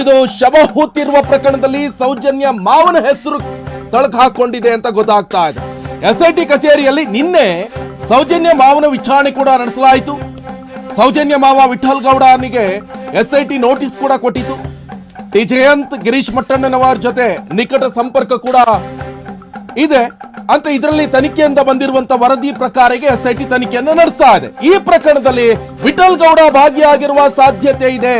ಇದು ಶವ ಹೂತಿರುವ ಪ್ರಕರಣದಲ್ಲಿ ಸೌಜನ್ಯ ಮಾವನ ಹೆಸರು ತಳಕ ಹಾಕೊಂಡಿದೆ ಅಂತ ಗೊತ್ತಾಗ್ತಾ ಇದೆ. ಎಸ್ ಐ ಟಿ ಕಚೇರಿಯಲ್ಲಿ ನಿನ್ನೆ ಸೌಜನ್ಯ ಮಾವನ ವಿಚಾರಣೆ ಕೂಡ ನಡೆಸಲಾಯಿತು. ಸೌಜನ್ಯ ಮಾವ ವಿಠಲ್ ಐ ಟಿ ನೋಟಿಸ್ ಕೂಡ ಕೊಟ್ಟಿತು. ಟಿ ಜಯಂತ್, ಗಿರೀಶ್ ಮಟ್ಟಣ್ಣನವರ ಜೊತೆ ನಿಕಟ ಸಂಪರ್ಕ ಕೂಡ ಇದೆ. ಅಂತ ಇದರಲ್ಲಿ ತನಿಖೆಯಿಂದ ಬಂದಿರುವಂತ ವರದಿ ಪ್ರಕಾರ ಎಸ್ ಐ ಟಿ ತನಿಖೆಯನ್ನು ನಡೆಸ್ತಾ ಇದೆ. ಈ ಪ್ರಕರಣದಲ್ಲಿ ವಿಠಲ್ ಗೌಡ ಭಾಗಿಯಾಗಿರುವ ಸಾಧ್ಯತೆ ಇದೆ.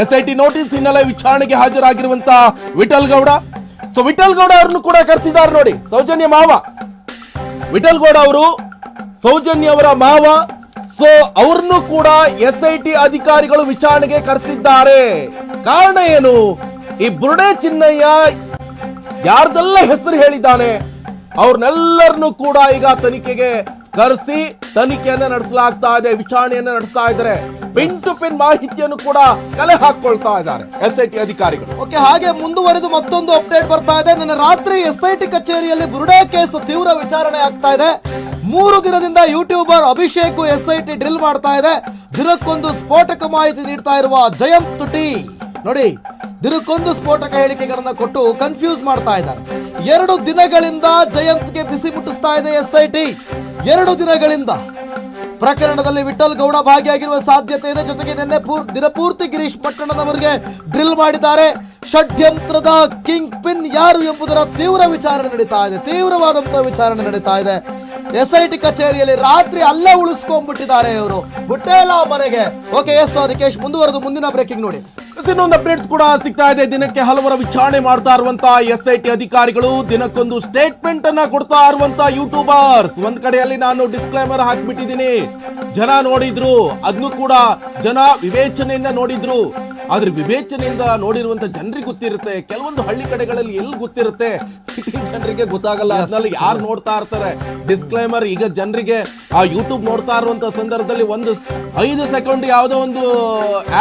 ಎಸ್ ಐ ಟಿ ನೋಟಿಸ್ ಹಿನ್ನೆಲೆ ವಿಚಾರಣೆಗೆ ಹಾಜರಾಗಿರುವಂತ ವಿಠಲ್ ಗೌಡ. ಸೊ ವಿಠಲ್ ಗೌಡ ಅವರನ್ನು ಕೂಡ ಕರೆಸಿದ್ದಾರೆ ನೋಡಿ, ಸೌಜನ್ಯ ಮಾವ. ವಿಠಲ್ ಗೌಡ ಅವರು ಸೌಜನ್ಯ ಅವರ ಮಾವ. ಸೊ ಅವ್ರನ್ನು ಕೂಡ ಎಸ್ ಐ ಟಿ ಅಧಿಕಾರಿಗಳು ವಿಚಾರಣೆಗೆ ಕರೆಸಿದ್ದಾರೆ. ಕಾರಣ ಏನು? ಈ ಬುರುಡೆ ಚಿನ್ನಯ್ಯ ಯಾರ್ದೆಲ್ಲ ಹೆಸರು ಹೇಳಿದ್ದಾನೆ, ಅವ್ರನ್ನೆಲ್ಲರನ್ನು ಕೂಡ ಈಗ ತನಿಖೆಗೆ ಕರೆಸಿ ತನಿಖೆಯನ್ನ ನಡೆಸಲಾಗ್ತಾ ಇದೆ, ವಿಚಾರಣೆಯನ್ನ ನಡೆಸ್ತಾ ಇದ್ದಾರೆ. ಪಿನ್ ಟು ಪಿನ್ ಮಾಹಿತಿಯನ್ನು ಕೂಡ ಕಲೆ ಹಾಕೊಳ್ತಾ ಇದ್ದಾರೆ ಎಸ್ ಐ ಟಿ ಅಧಿಕಾರಿಗಳು. ಓಕೆ, ಹಾಗೆ ಮುಂದುವರೆದು ಮತ್ತೊಂದು ಅಪ್ಡೇಟ್ ಬರ್ತಾ ಇದೆ. ನನ್ನ ರಾತ್ರಿ ಎಸ್ ಐ ಟಿ ಕಚೇರಿಯಲ್ಲಿ ಬುರುಡೆ ಕೇಸ್ ತೀವ್ರ ವಿಚಾರಣೆ ಆಗ್ತಾ ಇದೆ. ಮೂರು ದಿನದಿಂದ YouTuber Abhishek S I T drill ಮಾಡ್ತಾ ಇದೆ. ದಿನಕ್ಕೊಂದು ಸ್ಫೋಟಕ ಮಾಹಿತಿ ನೀಡ್ತಾ ಇರುವ ಜಯಂತ್ ಟಿ. ನೋಡಿ, ದಿನಕ್ಕೊಂದು ಸ್ಫೋಟಕ ಹೇಳಿಕೆಗಳನ್ನ ಕೊಟ್ಟು ಕನ್ಫ್ಯೂಸ್ ಮಾಡ್ತಾ ಇದ್ದಾರೆ. ಎರಡು ದಿನಗಳಿಂದ ಜಯಂತ್ಗೆ ಬಿಸಿ ಮುಟ್ಟಿಸ್ತಾ ಇದೆ ಎಸ್ ಐ ಟಿ ಎರಡು ದಿನಗಳಿಂದ ಪ್ರಕರಣದಲ್ಲಿ ವಿಠಲ್ ಗೌಡ ಭಾಗಿಯಾಗಿರುವ ಸಾಧ್ಯತೆ ಇದೆ. ಜೊತೆಗೆ ನಿನ್ನೆ ಪೂರ್ ದಿನಪೂರ್ತಿ ಗಿರೀಶ್ ಪಟ್ಟಣದವರಿಗೆ ಡ್ರಿಲ್ ಮಾಡಿದ್ದಾರೆ. ಷಡ್ಯಂತ್ರದ ಕಿಂಗ್ ಪಿನ್ ಯಾರು ಎಂಬುದರ ತೀವ್ರ ವಿಚಾರಣೆ ನಡೀತಾ ಇದೆ. ತೀವ್ರವಾದಂತಹ ವಿಚಾರಣೆ ನಡೀತಾ ಇದೆ. ಎಸ್ ಐ ಟಿ ಕಚೇರಿಯಲ್ಲಿ ರಾತ್ರಿ ಅಲ್ಲೇ ಉಳಿಸ್ಕೊಂಡ್ಬಿಟ್ಟಿದ್ದಾರೆ ಇವರು. ಬುಟ್ಟೇಲ ಮನೆಗೆ. ಓಕೆ, ಎಸ್ ಅದಕ್ಕೆ ಮುಂದುವರೆದು ಮುಂದಿನ ಬ್ರೇಕಿಂಗ್ ನೋಡಿ. ಇನ್ನೊಂದು ಅಪ್ಡೇಟ್ಸ್ ಕೂಡ ಸಿಗ್ತಾ ಇದೆ. ದಿನಕ್ಕೆ ಹಲವರ ವಿಚಾರಣೆ ಮಾಡ್ತಾ ಇರುವಂತಹ ಎಸ್ ಐ ಟಿ ಅಧಿಕಾರಿಗಳು ದಿನಕ್ಕೊಂದು ಸ್ಟೇಟ್ಮೆಂಟ್ ಅನ್ನ ಕೊಡ್ತಾ ಇರುವಂತಹ ಯೂಟ್ಯೂಬರ್ಸ್ ಒಂದ್ ಕಡೆಯಲ್ಲಿ ನಾನು ಡಿಸ್ಕ್ಲೈಮರ್ ಹಾಕ್ಬಿಟ್ಟಿದ್ದೀನಿ. ಜನ ನೋಡಿದ್ರು ಅದನ್ನು ಕೂಡ ಜನ ವಿವೇಚನೆಯಿಂದ ನೋಡಿದ್ರು. ಆದ್ರೆ ವಿವೇಚನೆಯಿಂದ ನೋಡಿರುವಂತ ಜನರಿಗೆ ಗೊತ್ತಿರುತ್ತೆ ಕೆಲವೊಂದು ಹಳ್ಳಿ ಕಡೆಗಳಲ್ಲಿ ಎಲ್ಲಿ ಗೊತ್ತಿರುತ್ತೆ? ಸಿಟಿ ಜನರಿಗೆ ಗೊತ್ತಾಗಲ್ಲ. ಅದ್ರಲ್ಲಿ ಯಾರು ನೋಡ್ತಾ ಇರ್ತಾರೆ? ಡಿಸ್ಕ್ಲೈಮರ್ ಈಗ ಜನರಿಗೆ ಆ ಯೂಟ್ಯೂಬ್ ನೋಡ್ತಾ ಇರುವಂತ ಸಂದರ್ಭದಲ್ಲಿ ಒಂದು ಐದು ಸೆಕೆಂಡ್ ಯಾವುದೋ ಒಂದು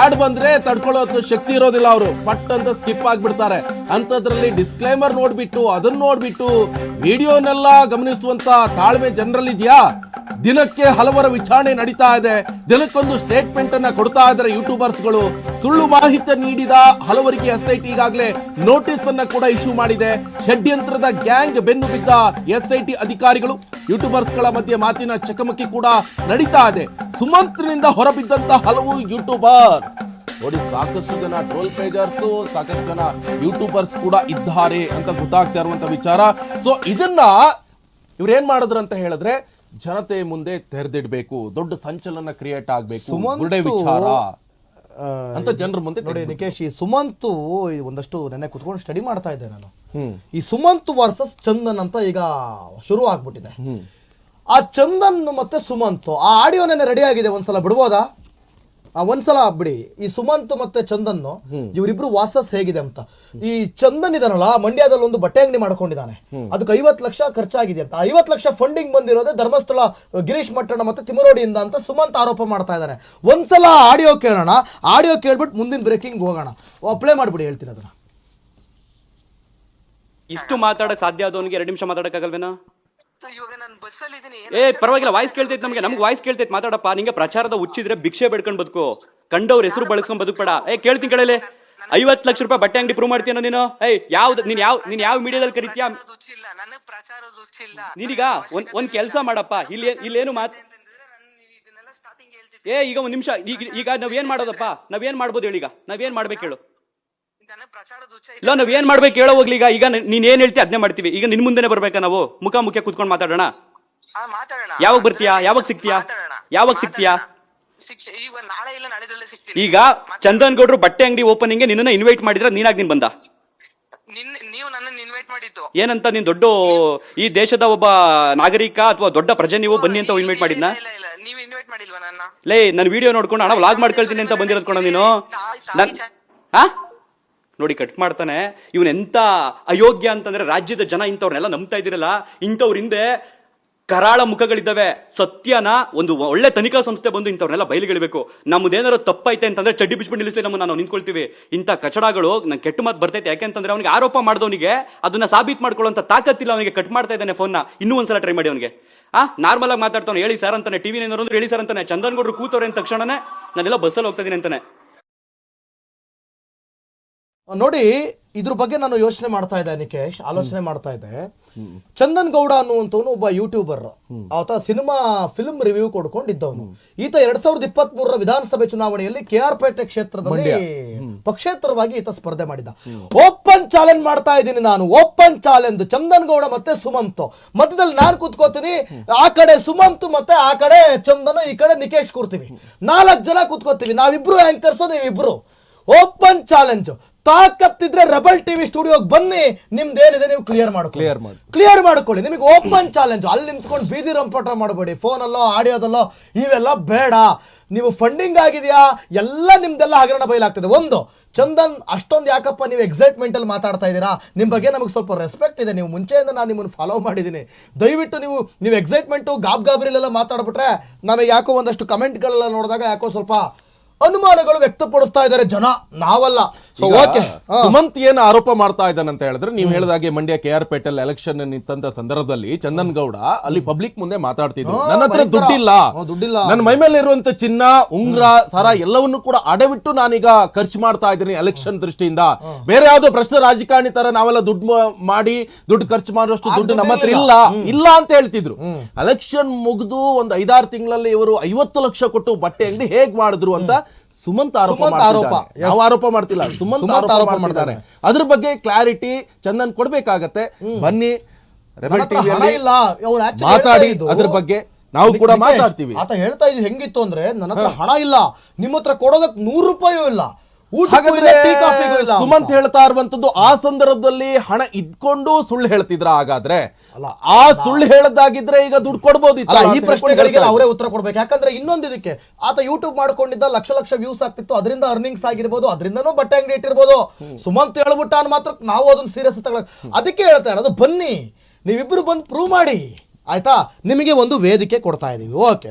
ಆಡ್ ಬಂದ್ರೆ ತಡ್ಕೊಳ್ಳೋ ಶಕ್ತಿ ಇರೋದಿಲ್ಲ ಅವರು. ಪಟ್ ಅಂತ ಸ್ಕಿಪ್ ಆಗ್ಬಿಡ್ತಾರೆ. ಅಂತದ್ರಲ್ಲಿ ಡಿಸ್ಕ್ಲೈಮರ್ ನೋಡ್ಬಿಟ್ಟು ಅದನ್ನ ನೋಡ್ಬಿಟ್ಟು ವಿಡಿಯೋನೆಲ್ಲ ಗಮನಿಸುವಂತ ತಾಳ್ಮೆ ಜನರಲ್ಲಿದ್ಯಾ? ದಿನಕ್ಕೆ ಹಲವರ ವಿಚಾರಣೆ ನಡೀತಾ ಇದೆ. ದಿನಕ್ಕೊಂದು ಸ್ಟೇಟ್ಮೆಂಟ್ ಅನ್ನ ಕೊಡ್ತಾ ಇದ್ದಾರೆ ಯೂಟ್ಯೂಬರ್ಸ್ಗಳು ಸುಳ್ಳು ಮಾಹಿತಿ ನೀಡಿದ ಹಲವರಿಗೆ ಎಸ್ ಐ ಟಿ ಈಗಾಗಲೇ ನೋಟಿಸ್ ಅನ್ನ ಕೂಡ ಇಶ್ಯೂ ಮಾಡಿದೆ. ಷಡ್ಯಂತ್ರದ ಗ್ಯಾಂಗ್ ಬೆನ್ನು ಬಿದ್ದ ಎಸ್ ಐ ಟಿ ಅಧಿಕಾರಿಗಳು ಯೂಟ್ಯೂಬರ್ಸ್ಗಳ ಮಧ್ಯೆ ಮಾತಿನ ಚಕಮಕಿ ಕೂಡ ನಡೀತಾ ಇದೆ. ಸುಮಂತ್ನಿಂದ ಹೊರಬಿದ್ದಂತ ಹಲವು ಯೂಟ್ಯೂಬರ್ಸ್ ನೋಡಿ, ಸಾಕಷ್ಟು ಜನ ಟ್ರೋಲ್ ಪೇಜರ್ಸ್ ಸಾಕಷ್ಟು ಜನ ಯೂಟ್ಯೂಬರ್ಸ್ ಕೂಡ ಇದ್ದಾರೆ ಅಂತ ಗೊತ್ತಾಗ್ತಾ ಇರುವಂತ ವಿಚಾರ. ಸೊ ಇದನ್ನ ಇವ್ರೇನ್ ಮಾಡಿದ್ರು ಅಂತ ಹೇಳಿದ್ರೆ ಜನತೆ ಮುಂದೆ ತೆರೆದಿಡ್ಬೇಕು ದೊಡ್ಡ ಸಂಚಲನ ಕ್ರಿಯೇಟ್ ಆಗಬೇಕು ಸುಮಂತು, ವಿಚಾರ ಅಂತ ಜನರ ಮುಂದೆ ನೋಡಿ ನಿಕೇಶ್ ಈ ಸುಮಂತು ಒಂದಷ್ಟು ನೆನ್ನೆ ಕುತ್ಕೊಂಡು ಸ್ಟಡಿ ಮಾಡ್ತಾ ಇದ್ದೆ ನಾನು. ಈ ಸುಮಂತ್ ವರ್ಸಸ್ ಚಂದನ್ ಅಂತ ಈಗ ಶುರು ಆಗ್ಬಿಟ್ಟಿದೆ. ಆ ಚಂದನ್ ಮತ್ತೆ ಸುಮಂತ್ ಆ ಆಡಿಯೋ ನೆನೆ ರೆಡಿ ಆಗಿದೆ ಒಂದ್ಸಲ ಬಿಡ್ಬೋದಾ? ಆ ಒಂದ್ಸಲ ಬಿಡಿ. ಈ ಸುಮಂತ್ ಮತ್ತೆ ಚಂದನ್ ಇವರಿಬ್ರು ವಾಸಸ್ ಹೇಗಿದೆ ಅಂತ. ಈ ಚಂದನ್ ಇದನ್ನಲ್ಲ ಮಂಡ್ಯದಲ್ಲಿ ಒಂದು ಬಟ್ಟೆ ಅಂಗಡಿ ಮಾಡ್ಕೊಂಡಿದ್ದಾನೆ. ಅದಕ್ಕೆ ಐವತ್ ಲಕ್ಷ ಖರ್ಚಾಗಿದೆ ಅಂತ. ಐವತ್ ಲಕ್ಷ ಫಂಡಿಂಗ್ ಬಂದಿರೋದೇ ಧರ್ಮಸ್ಥಳ ಗಿರೀಶ್ ಮಟ್ಟಣ ಮತ್ತೆ ತಿಮರೋಡಿಯಿಂದ ಅಂತ ಸುಮಂತ್ ಆರೋಪ ಮಾಡ್ತಾ ಇದ್ದಾನೆ ಒಂದ್ಸಲ ಆಡಿಯೋ ಕೇಳೋಣ. ಆಡಿಯೋ ಕೇಳ್ಬಿಟ್ಟು ಮುಂದಿನ ಬ್ರೇಕಿಂಗ್ ಹೋಗೋಣ. ಅಪ್ಲೈ ಮಾಡ್ಬಿಡಿ ಹೇಳ್ತೀನಿ ಅದನ್ನ. ಇಷ್ಟು ಮಾತಾಡಕ್ ಸಾಧ್ಯ ಆದವನಿಗೆ ಎರಡು ನಿಮಿಷ ಮಾತಾಡಕ್ಕಾಗಲ್ವೇನೋ? ಏ ಪರವಾಗಿಲ್ಲ ವಾಯ್ಸ್ ಕೇಳ್ತೈತೆ ನಮಗೆ ನಮ್ಗೆ ವಾಯ್ಸ್ ಕೇಳ್ತೈತೆ ಮಾತಾಡಪ್ಪ. ನಿಂಗೆ ಪ್ರಚಾರದ ಹುಚ್ಚಿದ್ರೆ ಭಿಕ್ಷೆ ಬೇಡ್ಕೊಂಡ್ ಬದುಕು. ಕಂಡವ್ರ ಹೆಸರು ಬಳಸ್ಕೊಂಡ್ ಬದುಕ್ಬೇಡ. ಏ ಕೇಳ್ತೀನಿ ಕೇಳಲೆ. ಐವತ್ತು ಲಕ್ಷ ರೂಪಾಯಿ ಬಟ್ಟೆ ಅಂಗಡಿ ಪ್ರೂವ್ ಮಾಡ್ತೀಯ ನೀನು? ಏಯ್ ಯಾವ್ದು ನೀನ್ ಯಾವ ನೀನ್ ಯಾವ ಮೀಡಿಯಾದಲ್ಲಿ ಕರೀತೀಯಾ? ನೀನೀಗ ಒಂದ್ ಒಂದ್ ಕೆಲಸ ಮಾಡಪ್ಪ. ಇಲ್ಲಿ ಇಲ್ಲೇನು ಮಾತ್ ಏ ಈಗ ಒಂದ್ ನಿಮಿಷ ಈಗ ಈಗ ನಾವೇನ್ ಮಾಡೋದಪ್ಪ? ನಾವೇನ್ ಮಾಡ್ಬೋದು ಹೇಳಿ ಈಗ ನಾವೇನ್ ಮಾಡ್ಬೇಕು ಹೇಳು? ಇಲ್ಲ ನಾವ್ ಏನ್ ಮಾಡ್ಬೇಕು ಹೇಳೋ ಹೋಗ್ಲಿ ಈಗ ಈಗ ನೀನ್ ಏನ್ ಹೇಳ್ತಿ ಅದನ್ನೇ ಮಾಡ್ತೀವಿ. ಈಗ ನಿನ್ ಮುಂದೆನೆ ಬರ್ಬೇಕಾ ನಾವು? ಮುಖ ಮುಖ್ಯ ಕುತ್ಕೊಂಡು ಮಾತಾಡೋಣ. ಯಾವಾಗ ಬರ್ತೀಯಾ? ಯಾವಾಗ ಸಿಗ್ತೀಯಾ? ಯಾವಾಗ ಸಿಗ್ತೀಯಾ? ಈಗ ಚಂದನ್ ಗೌಡ್ರು ಬಟ್ಟೆ ಅಂಗಡಿ ಓಪನಿಂಗ್ ನಿನ್ನ ಇನ್ವೈಟ್ ಮಾಡಿದ್ರೆ ನೀನಾಗ್ ನೀನ್ ಬಂದ. ನಿನ್ ನೀವು ನನ್ನನ್ನು ಇನ್ವೈಟ್ ಮಾಡಿದ್ದು. ಏನಂತ ನೀನ್ ದೊಡ್ಡ ಈ ದೇಶದ ಒಬ್ಬ ನಾಗರಿಕ ಅಥವಾ ದೊಡ್ಡ ಪ್ರಜೆ ನೀವು ಬನ್ನಿ ಅಂತ ಇನ್ವೈಟ್ ಮಾಡಿದ್ನ? ನೀವು ಇನ್ವೈಟ್ ಮಾಡಿಲ್ವಾ ನನ್ನ? ಲೇ ನನ್ ವಿಡಿಯೋ ನೋಡ್ಕೊಂಡು ಹಣ ವ್ಲಾಗ್ ಮಾಡ್ಕೊಳ್ತೀನಿ ಅಂತ ಬಂದಿರೋದ್ಕೊಂಡು ನನ್? ಹಾ? ನೋಡಿ ಕಟ್ ಮಾಡ್ತಾನೆ. ಇವನ್ ಎಂತ ಅಯೋಗ್ಯ ಅಂತಂದ್ರೆ ರಾಜ್ಯದ ಜನ ಇಂಥವ್ರನ್ನೆಲ್ಲ ನಂಬ್ತಾ ಇದ್ದೀರಲ್ಲ, ಇಂಥವ್ರ ಹಿಂದೆ ಕರಾಳ ಮುಖಗಳಿದ್ದಾವೆ. ಸತ್ಯನ ಒಂದು ಒಳ್ಳೆ ತನಿಖಾ ಸಂಸ್ಥೆ ಬಂದು ಇಂಥವ್ರನ್ನೆಲ್ಲ ಬಯಲಿಗಿಳಬೇಕು. ನಮ್ದೇನಾರು ತಪ್ಪೈತೆ ಅಂತಂದ್ರೆ ಚಡ್ಡಿ ಬಿಚ್ಬಿಟ್ಟು ನಿಲ್ಲಿಸ್ಲಿ ನಮ್ಮನ್ನ ನಾವು ನಿಂತ್ಕೊಳ್ತೀವಿ. ಇಂಥ ಕಚಡಗಳು, ನಂಗೆ ಕೆಟ್ಟ ಮಾತು ಬರ್ತೈತೆ. ಯಾಕೆಂತಂದ್ರೆ ಅವನಿಗೆ ಆರೋಪ ಮಾಡಿದವನಿಗೆ ಅದನ್ನ ಸಾಬೀತ್ ಮಾಡ್ಕೊಳ್ಳೋಂಥ ತಾಕತ್ತಿಲ್ಲ ಅವನಿಗೆ. ಕಟ್ ಮಾಡ್ತಾ ಇದ್ದಾನೆ ಫೋನ್ನ ಇನ್ನೂ ಒಂದ್ಸಲ ಟ್ರೈ ಮಾಡಿ ಅವನಿಗೆ. ಆ ನಾರ್ಮಲ್ ಆಗಿ ಮಾತಾಡ್ತಾನೆ ಹೇಳಿ ಸರ್ ಅಂತಾನೆ ಟಿವಿ ಏನಾದ್ರು ಹೇಳಿ ಸರ್ ಅಂತಾನೆ. ಚಂದನ್ ಗೌಡ್ರು ಕೂತವ್ರೆ ಅಂತ ತಕ್ಷಣನೇ, ನಾನೆಲ್ಲ ಬಸ್ಸಲ್ಲಿ ಹೋಗ್ತಾ ಇದ್ದೀನಿ ಅಂತಾನೆ. ನೋಡಿ ಇದ್ರ ಬಗ್ಗೆ ನಾನು ಯೋಚನೆ ಮಾಡ್ತಾ ಇದ್ದೆ ನಿಕೇಶ್. ಆಲೋಚನೆ ಮಾಡ್ತಾ ಇದ್ದೆ. ಚಂದನ್ ಗೌಡ ಅನ್ನುವಂಥವನು ಒಬ್ಬ ಯೂಟ್ಯೂಬರ್ ಆತ ಸಿನಿಮಾ ಫಿಲ್ಮ್ ರಿವ್ಯೂ ಕೊಡ್ಕೊಂಡಿದ್ದವನು. ಈತ ಎರಡ್ ಸಾವಿರದ ಇಪ್ಪತ್ತ್ ಮೂರರ ವಿಧಾನಸಭೆ ಚುನಾವಣೆಯಲ್ಲಿ ಕೆ ಆರ್ ಪೇಟೆ ಕ್ಷೇತ್ರದಲ್ಲಿ ಪಕ್ಷೇತರವಾಗಿ ಈತ ಸ್ಪರ್ಧೆ ಮಾಡಿದ. ಓಪನ್ ಚಾಲೆಂಜ್ ಮಾಡ್ತಾ ಇದ್ದೀನಿ ನಾನು. ಓಪನ್ ಚಾಲೆಂಜ್ ಚಂದನ್ ಗೌಡ ಮತ್ತೆ ಸುಮಂತ್. ಮಧ್ಯದಲ್ಲಿ ನಾನು ಕೂತ್ಕೋತೀನಿ ಆ ಕಡೆ ಸುಮಂತ್ ಮತ್ತೆ ಆ ಕಡೆ ಚಂದನ್ ಈ ಕಡೆ ನಿಕೇಶ್ ಕೂರ್ತೀವಿ. ನಾಲ್ಕು ಜನ ಕೂತ್ಕೋತೀವಿ. ನಾವಿಬ್ರು ಆಂಕರ್ಸ್ ನೀವಿಬ್ರು. ಓಪನ್ ಚಾಲೆಂಜ್ ತಾಕತ್ತಿದ್ರೆ ರಬಲ್ ಟಿವಿ ಸ್ಟುಡಿಯೋಗೆ ಬನ್ನಿ ನಿಮ್ದೇನಿದೆ ನೀವು ಕ್ಲಿಯರ್ ಮಾಡ್ಕೊಳ್ಳಿ. ಕ್ಲಿಯರ್ ಮಾಡಿ. ಕ್ಲಿಯರ್ ಮಾಡ್ಕೊಳ್ಳಿ. ನಿಮಗೆ ಓಪನ್ ಚಾಲೆಂಜ್ ಅಲ್ಲಿ ನಿಂತ್ಕೊಂಡು ಬೀದಿ ರಂಪಾಟ ಮಾಡಬೇಡಿ. ಫೋನಲ್ಲೋ ಆಡಿಯೋದಲ್ಲೋ ಇವೆಲ್ಲ ಬೇಡ. ನೀವು ಫಂಡಿಂಗ್ ಆಗಿದೆಯಾ? ಎಲ್ಲ ನಿಮ್ದೆಲ್ಲ ಹಗರಣ ಬಯಲಾಗ್ತದೆ. ಒಂದು ಚಂದನ್ ಅಷ್ಟೊಂದು ಯಾಕಪ್ಪ ನೀವು ಎಕ್ಸೈಟ್ಮೆಂಟ್ ಅಲ್ಲಿ ಮಾತಾಡ್ತಾ ಇದ್ದೀರಾ? ನಿಮ್ಮ ಬಗ್ಗೆ ನಮಗೆ ಸ್ವಲ್ಪ ರೆಸ್ಪೆಕ್ಟ್ ಇದೆ. ನೀವು ಮುಂಚೆಯಿಂದ ನಾನು ನಿಮ್ಮನ್ನು ಫಾಲೋ ಮಾಡಿದ್ದೀನಿ. ದಯವಿಟ್ಟು ನೀವು ನೀವು ಎಕ್ಸೈಟ್ಮೆಂಟು ಗಾಬ್ ಗಾಬರಿಲೆಲ್ಲ ಮಾತಾಡ್ಬಿಟ್ರೆ ನಮಗೆ ಯಾಕೋ ಒಂದಷ್ಟು ಕಮೆಂಟ್ಗಳೆಲ್ಲ ನೋಡಿದಾಗ ಯಾಕೋ ಸ್ವಲ್ಪ ಅನುಮಾನಗಳು ವ್ಯಕ್ತಪಡಿಸ್ತಾ ಇದ್ದಾರೆ ಜನ ನಾವಲ್ಲ. So okay. ಸುಮಂತ್ ಏನ್ ಆರೋಪ ಮಾಡ್ತಾ ಇದ್ದಾನಂತ ಹೇಳಿದ್ರೆ ನೀವು ಹೇಳಿದಾಗೆ ಮಂಡ್ಯ ಕೆ ಆರ್ ಪೇಟೆಲ್ ಎಲೆಕ್ಷನ್ ನಿಂತ ಸಂದರ್ಭದಲ್ಲಿ ಚಂದನ್ ಗೌಡ ಅಲ್ಲಿ ಪಬ್ಲಿಕ್ ಮುಂದೆ ಮಾತಾಡ್ತಿದ್ರು. ನನ್ನ ಹತ್ರ. ದುಡ್ಡಿಲ್ಲ. ನನ್ನ ಮೈ ಮೇಲೆ ಇರುವಂತ ಚಿನ್ನ ಉಂಗ್ರ ಸರ ಎಲ್ಲವನ್ನು ಕೂಡ ಅಡವಿಟ್ಟು ನಾನೀಗ ಖರ್ಚು ಮಾಡ್ತಾ ಇದ್ದೀನಿ ಎಲೆಕ್ಷನ್ ದೃಷ್ಟಿಯಿಂದ. ಬೇರೆ ಯಾವ್ದೋ ಪ್ರಶ್ನೆ ರಾಜಕಾರಣಿ ತರ ನಾವೆಲ್ಲ ದುಡ್ಡು ಮಾಡಿ ದುಡ್ಡು ಖರ್ಚು ಮಾಡೋಷ್ಟು ಆ ದುಡ್ಡು ನಮ್ಮ ಹತ್ರ ಇಲ್ಲ. ಇಲ್ಲ ಅಂತ ಹೇಳ್ತಿದ್ರು. ಎಲೆಕ್ಷನ್ ಮುಗಿದು ಒಂದು ಐದಾರು ತಿಂಗಳಲ್ಲಿ ಇವರು ಐವತ್ತು ಲಕ್ಷ ಕೊಟ್ಟು ಬಟ್ಟೆ ಅಂಗಡಿ ಹೇಗ್ ಮಾಡಿದ್ರು ಅಂತ ಸುಮಂತ್ ಆರೋಪ ಯಾವ. ಆರೋಪ ಮಾಡ್ತಿಲ್ಲ ಸುಮಂತ್ ಆರೋಪ ಮಾಡ್ತಿದ್ದಾರೆ. ಅದ್ರ ಬಗ್ಗೆ ಕ್ಲಾರಿಟಿ ಚಂದನ್ ಕೊಡ್ಬೇಕಾಗತ್ತೆ. ಬನ್ನಿ ಮಾತಾಡಿ ಅದ್ರ ಬಗ್ಗೆ ನಾವು ಕೂಡ ಮಾತಾಡ್ತೀವಿ. ಆತ ಹೇಳ್ತಾ ಇದ್ದು ಹೆಂಗಿತ್ತು ಅಂದ್ರೆ ನನ್ನ ಹತ್ರ ಹಣ ಇಲ್ಲ. ನಿಮ್ಮ ಹತ್ರ ಕೊಡೋದಕ್ಕೆ ನೂರು ರೂಪಾಯೂ ಇಲ್ಲ. ಸುಮಂತ್ ಹೇಳ್ತಾ ಇರುವಂತದ್ದು ಆ ಸಂದರ್ಭದಲ್ಲಿ ಹಣ ಇದ್ಕೊಂಡು ಸುಳ್ಳು ಹೇಳ್ತಿದ್ರ ಹಾಗಾದ್ರೆ? ಆ ಸುಳ್ಳು ಹೇಳದಾಗಿದ್ರೆ ಈಗ ದುಡ್ಡು ಕೊಡ್ಬೋದಿತ್ತು. ಅಲ್ಲ ಈ ಪ್ರಶ್ನೆಗಳಿಗೆ ಅವರೇ ಉತ್ತರ ಕೊಡ್ಬೇಕು. ಯಾಕಂದ್ರೆ ಇನ್ನೊಂದು ಇದಕ್ಕೆ ಆತ ಯೂಟ್ಯೂಬ್ ಮಾಡ್ಕೊಂಡಿದ್ದ ಲಕ್ಷ ಲಕ್ಷ ವ್ಯೂಸ್ ಆಗ್ತಿತ್ತು. ಅದರಿಂದ ಅರ್ನಿಂಗ್ಸ್ ಆಗಿರ್ಬೋದು ಅದರಿಂದನೂ ಬಟ್ಟೆ ಅಂಗಡಿ ಇಟ್ಟಿರ್ಬೋದು. ಸುಮಂತ್ ಹೇಳ್ಬಿಟ್ಟ ಅನ್ ಮಾತ್ರ ನಾವು ಅದನ್ನ ಸೀರಿಯಸ್ ತಗೊಳಕ್ ಅದಕ್ಕೆ ಹೇಳ್ತಾ ಇರೋದು ಬನ್ನಿ ನೀವಿಬ್ರು ಬಂದು ಪ್ರೂವ್ ಮಾಡಿ. ಆಯ್ತಾ? ನಿಮಗೆ ಒಂದು ವೇದಿಕೆ ಕೊಡ್ತಾ ಇದೀವಿ. ಓಕೆ